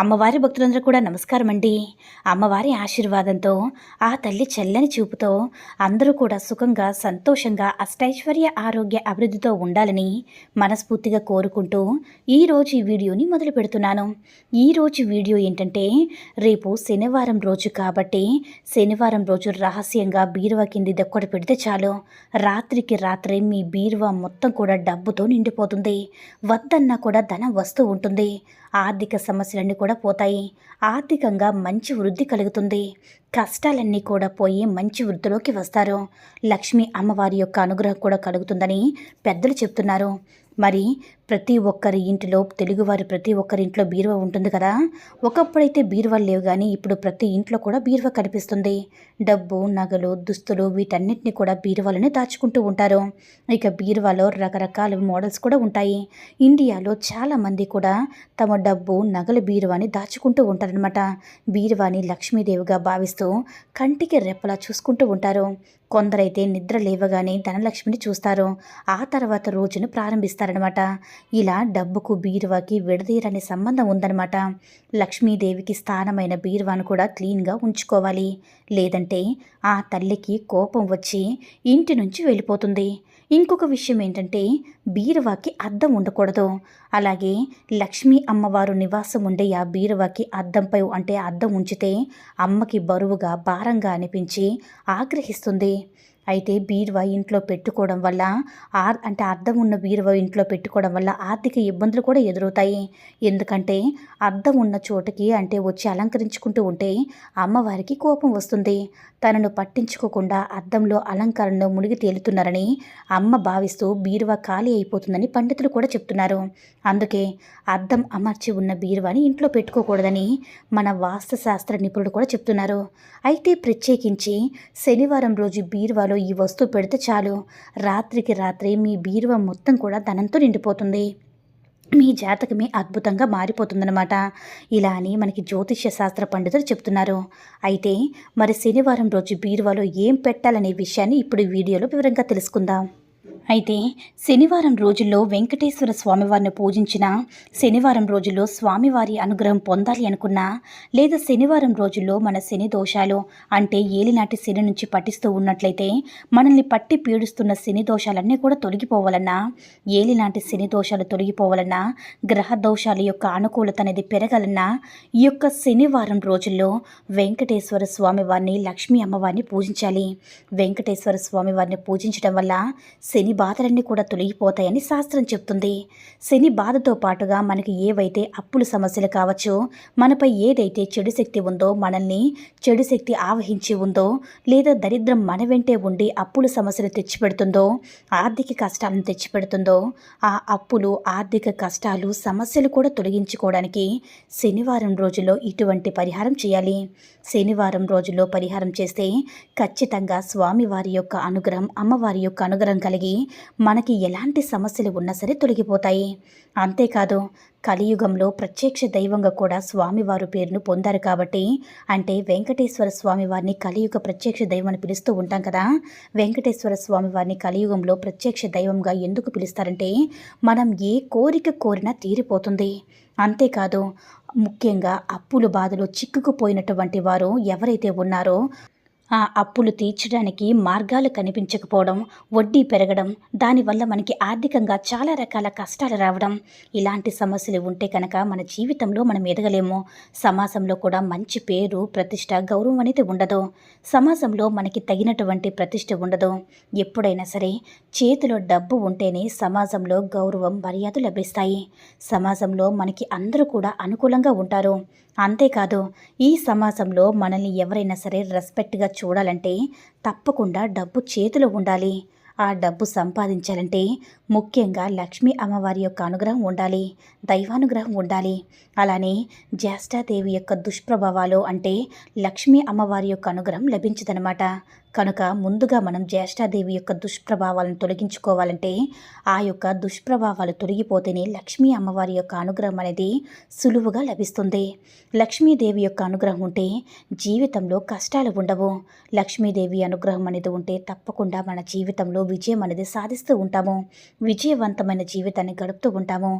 అమ్మవారి భక్తులందరూ కూడా నమస్కారం అండి అమ్మవారి ఆశీర్వాదంతో ఆ తల్లి చల్లని చూపుతో అందరూ కూడా సుఖంగా సంతోషంగా అష్టైశ్వర్య ఆరోగ్య అభివృద్ధితో ఉండాలని మనస్ఫూర్తిగా కోరుకుంటూ ఈరోజు ఈ వీడియోని మొదలు పెడుతున్నాను. ఈరోజు వీడియో ఏంటంటే రేపు శనివారం రోజు కాబట్టి శనివారం రోజు రహస్యంగా బీరువా కింది దొక్కడి పెడితే చాలు. రాత్రికి రాత్రే మీ బీరువా మొత్తం కూడా డబ్బుతో నిండిపోతుంది. వద్దన్నా కూడా ధనం వస్తూ ఉంటుంది. ఆర్థిక సమస్యలన్నీ కూడా పోతాయి. ఆర్థికంగా మంచి వృద్ధి కలుగుతుంది. కష్టాలన్నీ కూడా పోయి మంచి వృద్ధిలోకి వస్తారు. లక్ష్మి అమ్మవారి యొక్క అనుగ్రహం కూడా కలుగుతుందని పెద్దలు చెప్తున్నారు. మరి ప్రతి ఒక్కరి ఇంటిలో తెలుగువారి ప్రతి ఒక్కరి ఇంట్లో బీరువా ఉంటుంది కదా? ఒకప్పుడైతే బీరువాలు లేవు కానీ ఇప్పుడు ప్రతి ఇంట్లో కూడా బీరువా కనిపిస్తుంది. డబ్బు నగలు దుస్తులు వీటన్నిటిని కూడా బీరువాలోనే దాచుకుంటూ ఉంటారు. ఇక బీరువాలో రకరకాల మోడల్స్ కూడా ఉంటాయి. ఇండియాలో చాలామంది కూడా తమ డబ్బు నగలు బీరువాని దాచుకుంటూ ఉంటారనమాట బీరువాని లక్ష్మీదేవిగా భావిస్తూ కంటికి రెప్పలా చూసుకుంటూ ఉంటారు. కొందరైతే నిద్ర లేవగానే ధనలక్ష్మిని చూస్తారు. ఆ తర్వాత రోజును ప్రారంభిస్తారనమాట ఇలా డబ్బుకు బీరువాకి విడదీరనే సంబంధం ఉందన్నమాట. లక్ష్మీదేవికి స్థానమైన బీరువాను కూడా క్లీన్గా ఉంచుకోవాలి. లేదంటే ఆ తల్లికి కోపం వచ్చి ఇంటి నుంచి వెళ్ళిపోతుంది. ఇంకొక విషయం ఏంటంటే బీరువాకి అద్దం ఉండకూడదు. అలాగే లక్ష్మీ అమ్మవారు నివాసం ఉండే ఆ బీరువాకి అద్దంపై అంటే అద్దం ఉంచితే అమ్మకి బరువుగా భారంగా అనిపించి ఆగ్రహిస్తుంది. అయితే బీరువా ఇంట్లో పెట్టుకోవడం వల్ల ఆర్ అంటే అర్థం ఉన్న బీరువా ఇంట్లో పెట్టుకోవడం వల్ల ఆర్థిక ఇబ్బందులు కూడా ఎదురవుతాయి. ఎందుకంటే అర్థం ఉన్న చోటకి అంటే వచ్చి అలంకరించుకుంటూ ఉంటే అమ్మవారికి కోపం వస్తుంది. తనను పట్టించుకోకుండా అద్దంలో అలంకరణలో మునిగి తేలుతున్నారని అమ్మ భావిస్తూ బీరువా ఖాళీ అయిపోతుందని పండితులు కూడా చెప్తున్నారు. అందుకే అద్దం అమర్చి ఉన్న బీరువాని ఇంట్లో పెట్టుకోకూడదని మన వాస్తుశాస్త్ర నిపుణులు కూడా చెప్తున్నారు. అయితే ప్రత్యేకించి శనివారం రోజు బీరువాలో ఈ వస్తువు పెడితే చాలు. రాత్రికి రాత్రి మీ బీరువా మొత్తం కూడా ధనంతో నిండిపోతుంది. మీ జాతకమే అద్భుతంగా మారిపోతుందన్నమాట. ఇలా అని మనకి జ్యోతిష్య శాస్త్ర పండితులు చెప్తున్నారు. అయితే మరి శనివారం రోజు బీరువాలో ఏం పెట్టాలనే విషయాన్ని ఇప్పుడు వీడియోలో వివరంగా తెలుసుకుందాం. అయితే శనివారం రోజుల్లో వెంకటేశ్వర స్వామివారిని పూజించిన శనివారం రోజుల్లో స్వామివారి అనుగ్రహం పొందాలి అనుకున్నా లేదా శనివారం రోజుల్లో మన శని దోషాలు అంటే ఏలినాటి శని నుంచి పట్టిస్తూ ఉన్నట్లయితే మనల్ని పట్టి పీడుస్తున్న శని దోషాలన్నీ కూడా తొలగిపోవాలన్నా ఏలినాటి శని దోషాలు తొలగిపోవాలన్నా గ్రహ దోషాల యొక్క అనుకూలత అనేది పెరగాలన్నా ఈ యొక్క శనివారం రోజుల్లో వెంకటేశ్వర స్వామివారిని లక్ష్మీ అమ్మవారిని పూజించాలి. వెంకటేశ్వర స్వామివారిని పూజించడం వల్ల శని బాధలన్నీ కూడా తొలగిపోతాయని శాస్త్రం చెప్తుంది. శని బాధతో పాటుగా మనకి ఏవైతే అప్పుల సమస్యలు కావచ్చు మనపై ఏదైతే చెడు శక్తి ఉందో మనల్ని చెడు శక్తి ఆవహించి ఉందో లేదా దరిద్రం మన వెంటే ఉండి అప్పుల సమస్యలు తెచ్చిపెడుతుందో ఆర్థిక కష్టాలను తెచ్చిపెడుతుందో ఆ అప్పులు ఆర్థిక కష్టాలు సమస్యలు కూడా తొలగించుకోవడానికి శనివారం రోజుల్లో ఇటువంటి పరిహారం చేయాలి. శనివారం రోజుల్లో పరిహారం చేస్తే ఖచ్చితంగా స్వామివారి యొక్క అనుగ్రహం అమ్మవారి యొక్క అనుగ్రహం కలిగి మనకి ఎలాంటి సమస్యలు ఉన్నా సరే తొలగిపోతాయి. అంతేకాదు కలియుగంలో ప్రత్యక్ష దైవంగా కూడా స్వామివారు పేరును పొందారు కాబట్టి అంటే వెంకటేశ్వర స్వామివారిని కలియుగ ప్రత్యక్ష దైవం అని పిలుస్తూ ఉంటాం కదా. వెంకటేశ్వర స్వామివారిని కలియుగంలో ప్రత్యక్ష దైవంగా ఎందుకు పిలుస్తారంటే మనం ఏ కోరిక కోరినా తీరిపోతుంది. అంతేకాదు ముఖ్యంగా అప్పుల బాధలు చిక్కుకుపోయినటువంటి వారు ఎవరైతే ఉన్నారో ఆ అప్పులు తీర్చడానికి మార్గాలు కనిపించకపోవడం వడ్డీ పెరగడం దానివల్ల మనకి ఆర్థికంగా చాలా రకాల కష్టాలు రావడం ఇలాంటి సమస్యలు ఉంటే కనుక మన జీవితంలో మనం ఎదగలేము. సమాజంలో కూడా మంచి పేరు ప్రతిష్ట గౌరవం అనేది ఉండదు. సమాజంలో మనకి తగినటువంటి ప్రతిష్ట ఉండదు. ఎప్పుడైనా సరే చేతిలో డబ్బు ఉంటేనే సమాజంలో గౌరవం మర్యాద లభిస్తాయి. సమాజంలో మనకి అందరూ కూడా అనుకూలంగా ఉంటారు. అంతేకాదు ఈ సమాజంలో మనల్ని ఎవరైనా సరే రెస్పెక్ట్గా చూడాలంటే తప్పకుండా డబ్బు చేతిలో ఉండాలి. ఆ డబ్బు సంపాదించాలంటే ముఖ్యంగా లక్ష్మీ అమ్మవారి యొక్క అనుగ్రహం ఉండాలి దైవానుగ్రహం ఉండాలి. అలానే జ్యేష్ఠాదేవి యొక్క దుష్ప్రభావాలు అంటే లక్ష్మీ అమ్మవారి యొక్క అనుగ్రహం లభించదనమాట కనుక ముందుగా మనం జ్యేష్ఠాదేవి యొక్క దుష్ప్రభావాలను తొలగించుకోవాలంటే ఆ యొక్క దుష్ప్రభావాలు తొలగిపోతేనే లక్ష్మీ అమ్మవారి యొక్క అనుగ్రహం అనేది సులువుగా లభిస్తుంది. లక్ష్మీదేవి యొక్క అనుగ్రహం ఉంటే జీవితంలో కష్టాలు ఉండవు. లక్ష్మీదేవి అనుగ్రహం అనేది ఉంటే తప్పకుండా మన జీవితంలో విజయం అనేది సాధిస్తూ ఉంటాము. విజయవంతమైన జీవితాన్ని గడుపుతూ ఉంటాము.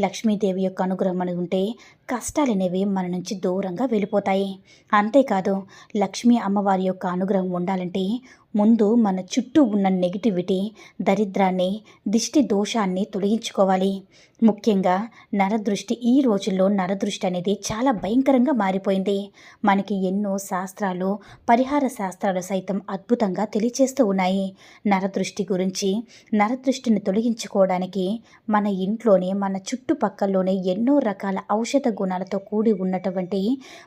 లక్ష్మీదేవి యొక్క అనుగ్రహం అనేది ఉంటే కష్టాలు అనేవి మన నుంచి దూరంగా వెళ్ళిపోతాయి. అంతేకాదు లక్ష్మీ అమ్మవారి యొక్క అనుగ్రహం ఉండాలంటే ముందు మన చుట్టూ ఉన్న నెగిటివిటీ దరిద్రాన్ని దిష్టి దోషాన్ని తొలగించుకోవాలి. ముఖ్యంగా నరదృష్టి ఈ రోజుల్లో నరదృష్టి అనేది చాలా భయంకరంగా మారిపోయింది. మనకి ఎన్నో శాస్త్రాలు పరిహార శాస్త్రాలు సైతం అద్భుతంగా తెలియచేస్తూ ఉన్నాయి. నరదృష్టి గురించి నరదృష్టిని తొలగించుకోవడానికి మన ఇంట్లోనే మన చుట్టుపక్కల్లోనే ఎన్నో రకాల ఔషధ గుణాలతో కూడి ఉన్నటువంటి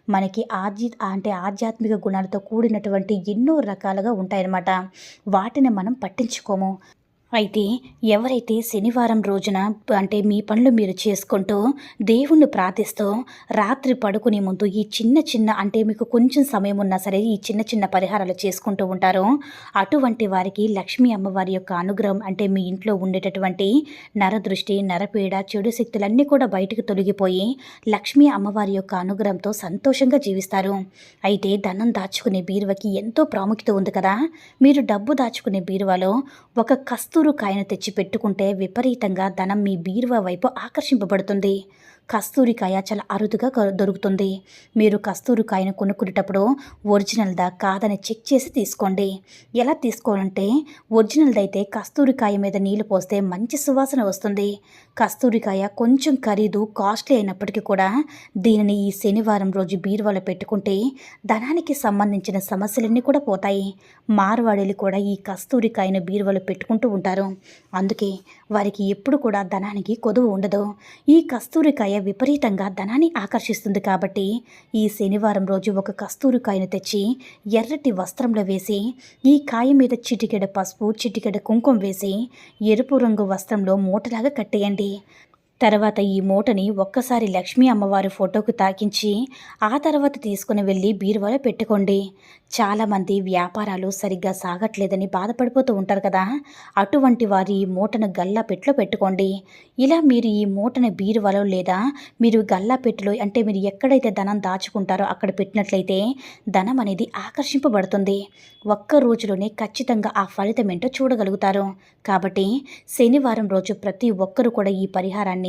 మనకి ఆధ్య అంటే ఆధ్యాత్మిక గుణాలతో కూడినటువంటి ఎన్నో రకాలుగా ఉంటాయన్నమాట. వాటిని మనం పట్టించుకోము. అయితే ఎవరైతే శనివారం రోజున అంటే మీ పనులు మీరు చేసుకుంటూ దేవుణ్ణి ప్రార్థిస్తూ రాత్రి పడుకునే ముందు ఈ చిన్న చిన్న అంటే మీకు కొంచెం సమయం ఉన్నా సరే ఈ చిన్న చిన్న పరిహారాలు చేసుకుంటూ ఉంటారో అటువంటి వారికి లక్ష్మీ అమ్మవారి యొక్క అనుగ్రహం అంటే మీ ఇంట్లో ఉండేటటువంటి నరదృష్టి నరపీడ చెడు శక్తులన్నీ కూడా బయటకు తొలగిపోయి లక్ష్మీ అమ్మవారి యొక్క అనుగ్రహంతో సంతోషంగా జీవిస్తారు. అయితే ధనం దాచుకునే బీరువకి ఎంతో ప్రాముఖ్యత ఉంది కదా. మీరు డబ్బు దాచుకునే బీరువాలో ఒక కస్తూరు కాయను తెచ్చి పెట్టుకుంటే విపరీతంగా ధనం మీ బీరువా వైపు ఆకర్షింపబడుతుంది. కస్తూరికాయ చాలా అరుదుగా దొరుకుతుంది. మీరు కస్తూరికాయను కొనుక్కునేటప్పుడు ఒరిజినల్దా కాదని చెక్ చేసి తీసుకోండి. ఎలా తీసుకోవాలంటే ఒరిజినల్ది అయితే కస్తూరికాయ మీద నీళ్ళు పోస్తే మంచి సువాసన వస్తుంది. కస్తూరికాయ కొంచెం ఖరీదు కాస్ట్లీ అయినప్పటికీ కూడా దీనిని ఈ శనివారం రోజు బీరువాలో పెట్టుకుంటే ధనానికి సంబంధించిన సమస్యలన్నీ కూడా పోతాయి. మార్వాడీలు కూడా ఈ కస్తూరికాయను బీరువాలో పెట్టుకుంటూ ఉంటారు. అందుకే వారికి ఎప్పుడు కూడా ధనానికి కొదువు ఉండదు. ఈ కస్తూరికాయ విపరీతంగా ధనాన్ని ఆకర్షిస్తుంది కాబట్టి ఈ శనివారం రోజు ఒక కస్తూరికాయను తెచ్చి ఎర్రటి వస్త్రంలో వేసి ఈ కాయ మీద చిటికెడ పసుపు చిటికెడ కుంకుమ వేసి ఎరుపు రంగు వస్త్రంలో మూటలాగా కట్టేయండి. తర్వాత ఈ మూటని ఒక్కసారి లక్ష్మీ అమ్మవారి ఫోటోకు తాకించి ఆ తర్వాత తీసుకుని వెళ్ళి బీరువాలో పెట్టుకోండి. చాలామంది వ్యాపారాలు సరిగ్గా సాగట్లేదని బాధపడిపోతూ ఉంటారు కదా. అటువంటి వారి ఈ మూటను గల్లా పెట్టులో పెట్టుకోండి. ఇలా మీరు ఈ మూటను బీరువాలో లేదా మీరు గల్లా పెట్టులో అంటే మీరు ఎక్కడైతే ధనం దాచుకుంటారో అక్కడ పెట్టినట్లయితే ధనం అనేది ఆకర్షింపబడుతుంది. ఒక్క రోజులోనే ఖచ్చితంగా ఆ ఫలితం ఏంటో చూడగలుగుతారు. కాబట్టి శనివారం రోజు ప్రతి ఒక్కరూ కూడా ఈ పరిహారాన్ని